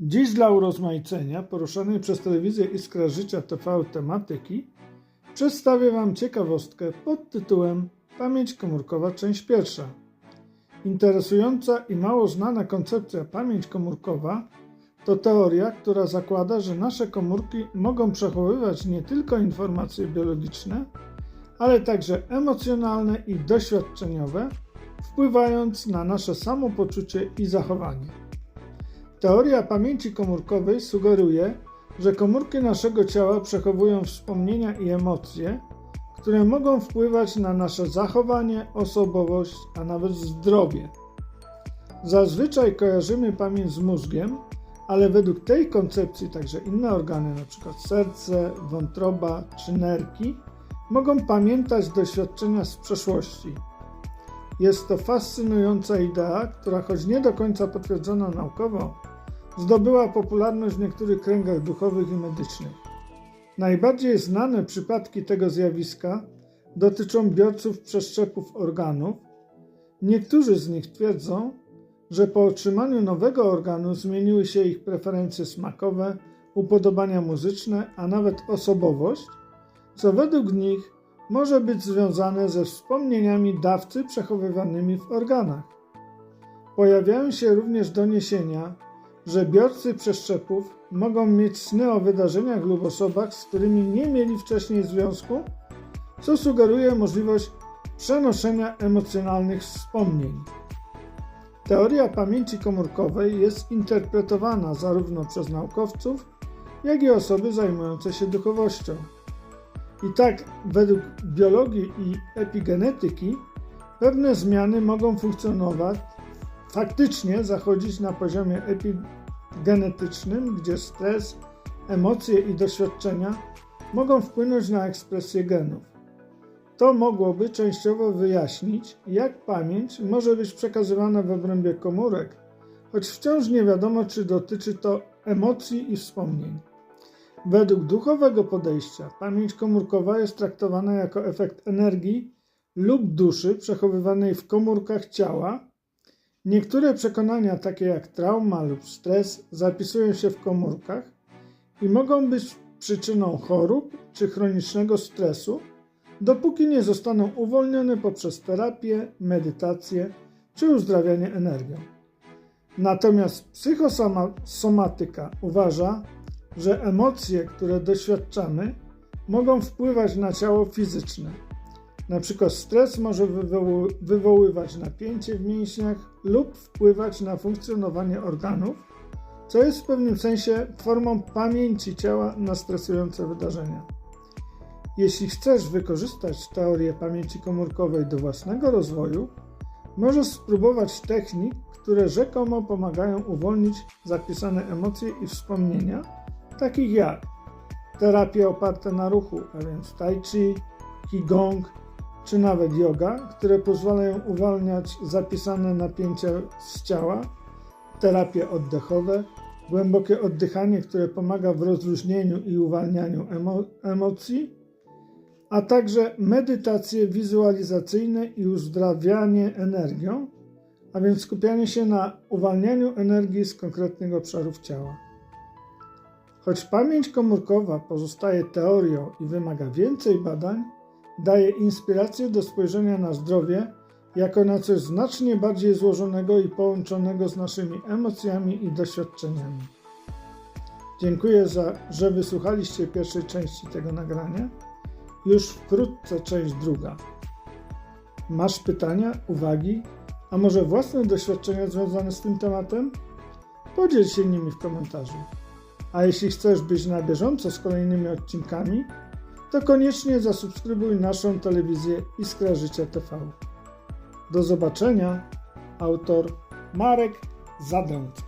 Dziś dla urozmaicenia poruszanej przez telewizję Iskra Życia TV tematyki przedstawię Wam ciekawostkę pod tytułem Pamięć komórkowa, część pierwsza. Interesująca i mało znana koncepcja pamięć komórkowa to teoria, która zakłada, że nasze komórki mogą przechowywać nie tylko informacje biologiczne, ale także emocjonalne i doświadczeniowe, wpływając na nasze samopoczucie i zachowanie. Teoria pamięci komórkowej sugeruje, że komórki naszego ciała przechowują wspomnienia i emocje, które mogą wpływać na nasze zachowanie, osobowość, a nawet zdrowie. Zazwyczaj kojarzymy pamięć z mózgiem, ale według tej koncepcji także inne organy, np. serce, wątroba czy nerki, mogą pamiętać doświadczenia z przeszłości. Jest to fascynująca idea, która choć nie do końca potwierdzona naukowo, zdobyła popularność w niektórych kręgach duchowych i medycznych. Najbardziej znane przypadki tego zjawiska dotyczą biorców przeszczepów organów. Niektórzy z nich twierdzą, że po otrzymaniu nowego organu zmieniły się ich preferencje smakowe, upodobania muzyczne, a nawet osobowość, co według nich może być związane ze wspomnieniami dawcy przechowywanymi w organach. Pojawiają się również doniesienia, że biorcy przeszczepów mogą mieć sny o wydarzeniach lub osobach, z którymi nie mieli wcześniej związku, co sugeruje możliwość przenoszenia emocjonalnych wspomnień. Teoria pamięci komórkowej jest interpretowana zarówno przez naukowców, jak i osoby zajmujące się duchowością. I tak, według biologii i epigenetyki, pewne zmiany mogą funkcjonować, faktycznie zachodzić na poziomie epigenetycznym, gdzie stres, emocje i doświadczenia mogą wpłynąć na ekspresję genów. To mogłoby częściowo wyjaśnić, jak pamięć może być przekazywana w obrębie komórek, choć wciąż nie wiadomo, czy dotyczy to emocji i wspomnień. Według duchowego podejścia pamięć komórkowa jest traktowana jako efekt energii lub duszy przechowywanej w komórkach ciała. Niektóre przekonania, takie jak trauma lub stres, zapisują się w komórkach i mogą być przyczyną chorób czy chronicznego stresu, dopóki nie zostaną uwolnione poprzez terapię, medytację czy uzdrawianie energią. Natomiast psychosomatyka uważa, że emocje, które doświadczamy, mogą wpływać na ciało fizyczne. Na przykład stres może wywoły, wywoływać napięcie w mięśniach lub wpływać na funkcjonowanie organów, co jest w pewnym sensie formą pamięci ciała na stresujące wydarzenia. Jeśli chcesz wykorzystać teorię pamięci komórkowej do własnego rozwoju, możesz spróbować technik, które rzekomo pomagają uwolnić zapisane emocje i wspomnienia, takich jak terapie oparte na ruchu, a więc tai chi, qigong czy nawet yoga, które pozwalają uwalniać zapisane napięcia z ciała, terapie oddechowe, głębokie oddychanie, które pomaga w rozluźnieniu i uwalnianiu emo emocji, a także medytacje wizualizacyjne i uzdrawianie energią, a więc skupianie się na uwalnianiu energii z konkretnych obszarów ciała. Choć pamięć komórkowa pozostaje teorią i wymaga więcej badań, daje inspirację do spojrzenia na zdrowie jako na coś znacznie bardziej złożonego i połączonego z naszymi emocjami i doświadczeniami. Dziękuję, za, że wysłuchaliście pierwszej części tego nagrania. Już wkrótce część druga. Masz pytania, uwagi, a może własne doświadczenia związane z tym tematem? Podziel się nimi w komentarzu. A jeśli chcesz być na bieżąco z kolejnymi odcinkami, to koniecznie zasubskrybuj naszą telewizję Iskra Życia TV. Do zobaczenia. Autor Marek Zadęcki.